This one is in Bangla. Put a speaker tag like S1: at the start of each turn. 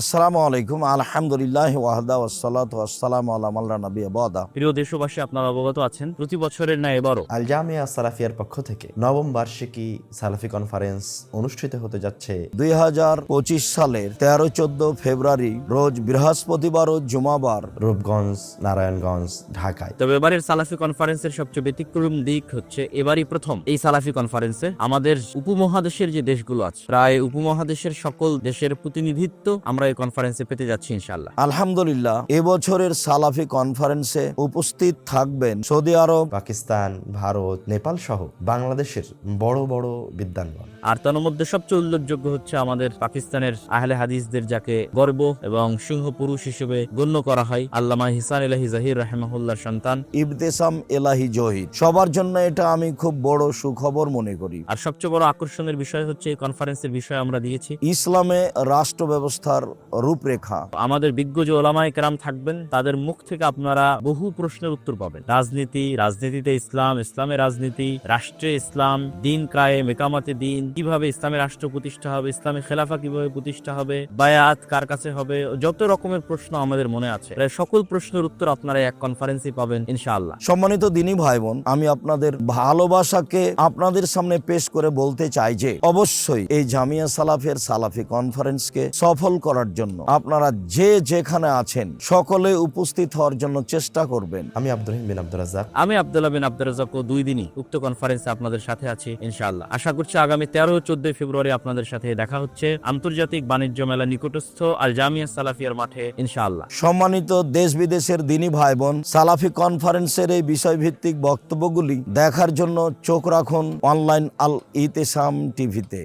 S1: আসসালামু আলাইকুম আলহামদুলিল্লাহ ওয়াহদা ওয়াসালাত আলাম আল্লাহ নবী বাদা।
S2: প্রিয় দেশবাসী আপনারা অবগত আছেন প্রতি বছরের ন্যায় এবারও।
S3: আল জামিয়া সালাফিয়ার পক্ষ থেকে নবম বার্ষিকী সালাফি কনফারেন্স অনুষ্ঠিত হতে যাচ্ছে।
S1: দুই সালের তেরো চোদ্দ ফেব্রুয়ারি রোজ বৃহস্পতিবার ও জুমাবার।
S3: রূপগঞ্জ নারায়ণগঞ্জ ঢাকায়।
S2: তবে এবারের সালাফি কনফারেন্সের সবচেয়ে ব্যতিক্রম দিক হচ্ছে এবারই প্রথম এই সালাফি কনফারেন্সে আমাদের উপমহাদেশের যে দেশগুলো আছে প্রায় উপমহাদেশের সকল দেশের প্রতিনিধিত্ব আমরা এই কনফারেন্সে পেতে যাচ্ছি ইনশাল্লাহ
S1: আলহামদুলিল্লাহ এবছরের সালাফি কনফারেন্সে উপস্থিত থাকবেন সৌদি আরব
S3: পাকিস্তান ভারত নেপাল সহ বাংলাদেশের বড় বড় বিদ্যানগণ
S2: আর তার মধ্যে সবচেয়ে উল্লেখযোগ্য হচ্ছে আমাদের পাকিস্তানের আহলে হাদিসদের যাকে গর্ব এবং সিংহ পুরুষ হিসেবে গণ্য করা হয় আল্লামা হিসান এলাহি জাহির রাহেমাহুল্লার সন্তান।
S1: ইবতেসাম এলাহি জহিদ সবার জন্য এটা আমি খুব বড় সুখবর মনে করি।
S2: আর সবচেয়ে বড় আকর্ষণের বিষয় হচ্ছে এই কনফারেন্সের বিষয় আমরা দিয়েছি।
S1: ইসলামে রাষ্ট্র ব্যবস্থার রূপরেখা।
S2: আমাদের বিজ্ঞ যে ওলামাই কেরাম থাকবেন তাদের মুখ থেকে আপনারা বহু প্রশ্নের উত্তর পাবেন। রাজনীতি রাজনীতিতে ইসলাম ইসলামে রাজনীতি রাষ্ট্রে ইসলাম দিন দিন কীভাবে ইসলামের রাষ্ট্র প্রতিষ্ঠা হবে ইসলামের খেলাফা কীভাবে প্রতিষ্ঠা হবে বায়াত কার কাছে হবে যত রকমের প্রশ্ন আমাদের মনে আছে সকল প্রশ্নের উত্তর আপনারা এক কনফারেন্সে পাবেন ইনশাআল্লাহ।
S1: সম্মানিত দিনী ভাই বোন আমি আপনাদের ভালোবাসাকে আপনাদের সামনে পেশ করে বলতে চাই যে অবশ্যই এই জামিয়া সালাফের সালাফি কনফারেন্সকে সফল করার জন্য আপনারা যে যেখানে আছেন সকলে উপস্থিত হওয়ার জন্য চেষ্টা করবেন।
S3: আমি আব্দুল রহিম বিন আব্দুর রাজ্জাক।
S2: আমি আব্দুল্লাহ বিন আব্দুল রাজাকও দুই দিনই উক্ত কনফারেন্সে আপনাদের সাথে আছি ইনশাআল্লাহ। আশা করছি আগামী তেরো চোদ্দ ফেব্রুয়ারি আপনাদের সাথে দেখা হচ্ছে। আন্তর্জাতিক বাণিজ্য মেলা নিকটস্থ আল জামিয়া সালাফিয়ার মাঠে ইনশাআল্লাহ।
S1: সম্মানিত দেশ বিদেশের দিনী ভাই বোন সালাফি কনফারেন্সের এই বিষয়ভিত্তিক বক্তব্যগুলি দেখার জন্য চোখ রাখুন অনলাইন আল ইতেসাম টিভিতে।